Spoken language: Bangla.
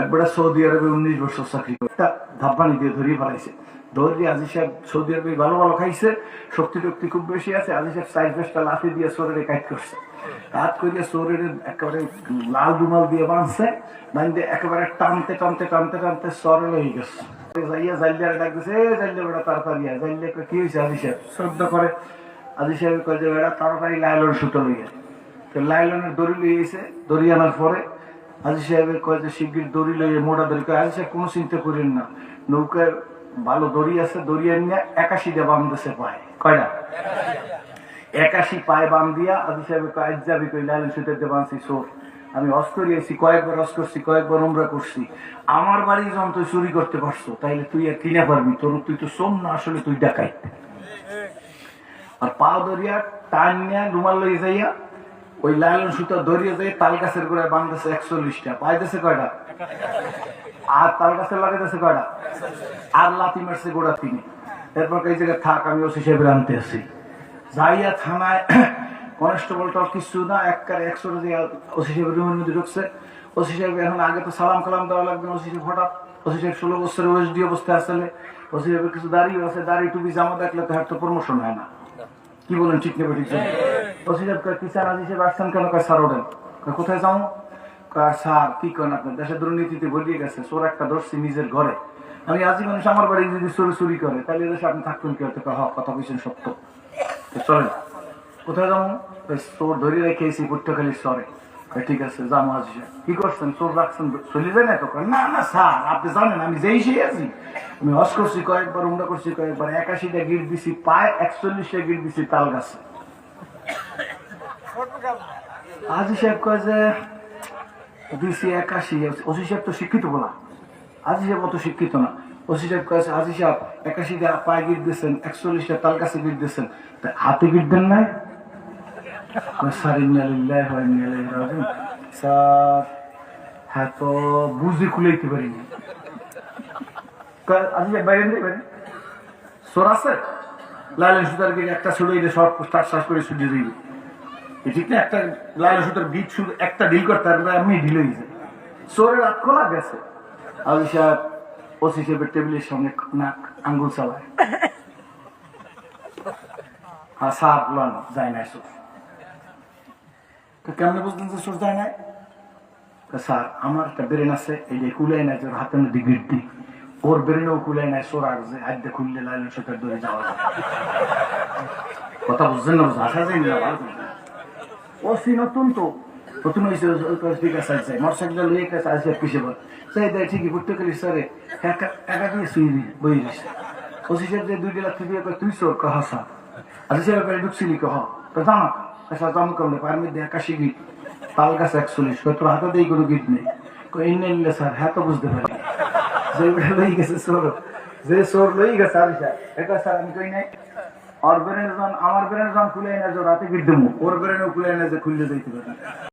একবারে সৌদি আরবে উনিশ বছর চাকরি করে ধাপ্পানি দিয়ে ধরিয়ে ফেলাইছে। ধরিয়ে আজি সাহেব সৌদি আরবে ভালো ভালো খাইছে, শক্তি টক্তি খুব বেশি আছে, আজি সাহেব সাইজ বেশটা লাঠি দিয়ে সোরের কাজ করছে। কাজ করিয়ে সোরের একেবারে লাল রুমাল দিয়ে বাঁধছে বাঁধতে একেবারে টানতে টানতে টানতে টানতে সরে হয়ে গেছে। যাইয়া জাইলিয়ার ডাক দিছে, এ জাইলিয়া বেটা, তাড়াতাড়ি জাইলিয়া কি হয়েছে আজি সাহেব? শ্রদ্ধা করে আজি সাহেব কয় যে, বেটা, তাড়াতাড়ি লাইলন সুতো লইয়া তো লাইলনের দড়ি লইয়ে এসে দড়ি আনার পরে আজি সাহেবের কয় যে শিগগির দড়ি লইয়ে মোটা দড়ি কয় আজি সাহেব কোনো চিন্তা করেন না। নৌকার ভালো দড়ি আছে দড়ি একাশিটা বাম দেশে পায়। কয়টা? একাশি পায়ে বাম দিয়া আজি সাহেবের কয় যাবি কই লাইলন সুতোতে বানছি সোর আমি অস করে এসেছি কয়েকবার অস করছি, কয়েকবার উমরা করছি। আমার বাড়ি যখন তুই চুরি করতে পারছ, তাইলে তুই আর কিনে পারবি, তোর তুই তো সোম না, আসলে তুই ডাকাই আর পা দরিয়া টান নিয়ে রুমাল লই যাইয়া ওই লালন সুতা দরিয়ে যাই তাল গাছের গোড়ায় বাংলাদেশে একচল্লিশটা। পাইতেছে কয়টা? আর তাল গাছের লাগাইতেছে কয়টা? আর লাতি মারছে গোড়া তিনি এরপর এই জায়গায় থাক আমি ওসি সাহেবের আনতে আসি যাইয়া থানায় কনস্টেবল টল কিছু না একবারে একশো ওসি সাহেবের রুমের মধ্যে ঢুকছে। ওসি সাহেব এখন আগে তো সালাম কালাম দেওয়া লাগবে ওসি সাহেব হঠাৎ, ওসি সাহেব ষোলো বছরের ওএস ডি অবস্থায় আসলে ওসি সাহেবের কিছু দাঁড়িয়ে আছে, দাড়ি টুপি জামা দেখলে তো হার তো প্রমোশন হয় না। কি বলেন, ঠিক নেবে ঠিক আজি কেন? কোথায় যাও? কি দুর্নীতিতে ভরিয়ে গেছে চোর একটা ধরছি নিজের ঘরে। আমি আজই মানুষ আমার বাড়ি যদি চুরি চুরি করে তাহলে আপনি থাকতেন কি কথা বলছেন সত্য। চলেন। কোথায় কয়, চোর ধরে রেখে এসি পুট্টখালি সরে ঠিক আছে আজি সাহেব কি করছেন? চোর রাখছেন? চলে না তো? না না স্যার আপনি জানেন আমি যেই সেই আছি। আমি হস করছি কয়েকবার উমরা করছি কয়েকবার একাশিটা গিট দিছি পায় একচল্লিশটা গিট দিছি তাল গাছে আজি সাহেব কয় যে দিছি একাশি ওসি সাহেব তো শিক্ষিত বলা। আজি সাহেব অত শিক্ষিত না। ওসি সাহেব কয় যে, আজি সাহেব একাশিটা পায়ে গিট দিয়েছেন একচল্লিশটা তাল গাছে গিট দিয়েছেন। তা হাতে গিট দেন নাই? স্যার হ্যাঁ তো আজি একটা ছুড়ে সব শ্বাস করে ছুটে দিবে ঠিক একটা লাইলেন সুতার গিট শুধু একটা ডিল করতে আর এমনি ঢিল হয়ে যায় সোরের হাত খোলা গেছে। আলি সাহেব ওসি সাহেবের টেবিলের সঙ্গে নাক আঙ্গুল চালায়। আর সাপ লন যায় না তো কেমনে বুঝলেন যে সোর যায় না স্যার আমার একটা ব্রেন আছে এই যে কুলাই না যে ওর হাতের মধ্যে গিট দিই। ওর ব্রেনেও কুলাই নাই সোর আর যে হাত দিয়ে খুললে লাইলেন সুতার ধরে যাওয়া কথা বুঝছেন না ভাষা যাই না ভালো করে। ও সি নতুন তো নতুন হয়েছে আছে আছে মোটরসাইকেল লইয়ে গেছে আসে পিছিয়ে বল সেই দেয় ঠিকই ঘুরতে গেলি স্যারে। একা দিয়ে দি বই দিছে ও সি সাহেব যে দুই দিয়ে কয়, তুই সোর কহ সা আচ্ছা সে ব্যাপারে ঢুকছিলি, কহ। তো জানা আচ্ছা জাম করলে পার মধ্যে একাশি গিট তাল গাছ একচল্লিশ। তোর হাতে দিয়ে কোনো গিট নেই। এই নিলে স্যার হ্যাঁ তো বুঝতে পারি। যে লই গেছে সোর যে সোর লই গেছে, আর এটা স্যার, আমি কই নাই? ওর ব্রেনের জন আমার ব্রেনের জন খুলে এনে রাতে গিয়ে ওর ব্রেনও খুলে এনে যে খুললে যাইতে পারে।